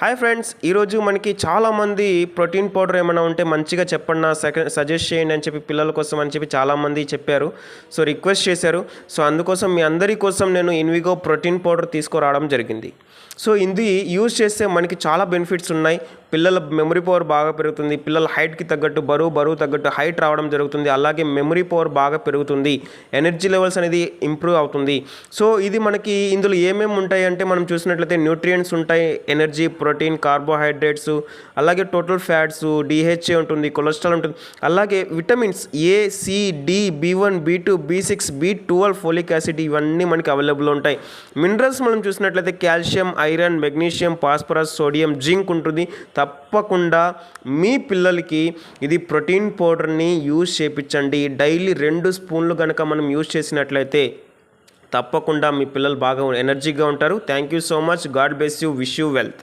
Hi friends ఈరోజు మనకి చాలామంది ప్రోటీన్ పౌడర్ ఏమైనా ఉంటే మంచిగా చెప్పండి నా సెకండ్ సజెస్ట్ చేయండి అని చెప్పి పిల్లల కోసం అని చెప్పి చాలామంది చెప్పారు. సో రిక్వెస్ట్ చేశారు. సో అందుకోసం మీ అందరి కోసం నేను ఇన్విగో ప్రోటీన్ పౌడర్ తీసుకురావడం జరిగింది. సో ఇది యూజ్ చేస్తే మనకి చాలా బెనిఫిట్స్ ఉన్నాయి. పిల్లల మెమరీ పవర్ బాగా పెరుగుతుంది. పిల్లల హైట్కి తగ్గట్టు బరువు బరువు తగ్గట్టు హైట్ రావడం జరుగుతుంది. అలాగే మెమరీ పవర్ బాగా పెరుగుతుంది. ఎనర్జీ లెవెల్స్ అనేది ఇంప్రూవ్ అవుతుంది. సో ఇది మనకి ఇందులో ఏమేమి ఉంటాయి అంటే మనం చూసినట్లయితే న్యూట్రియంట్స్ ఉంటాయి ఎనర్జీ ప్రోటీన్ కార్బోహైడ్రేట్స్ అలాగే టోటల్ ఫ్యాట్స్ డిహెచ్ఏ ఉంటుంది కొలెస్ట్రాల్ ఉంటుంది. అలాగే vitamins A C D B one B two B six B twelve folic acid ఇవన్నీ మనకి అవైలబుల్ ఉంటాయి. మినరల్స్ మనం చూసినట్లయితే calcium iron magnesium phosphorus sodium zinc ఉంటుంది. తప్పకుండా మీ పిల్లలకి ఇది ప్రోటీన్ పౌడర్ని యూజ్ చేయించండి డైలీ రెండు స్పూన్లు కనుక మనం యూజ్ చేసినట్లయితే తప్పకుండా మీ పిల్లలు బాగా ఎనర్జీగా ఉంటారు. Thank you so much. God bless you. Wish you wealth.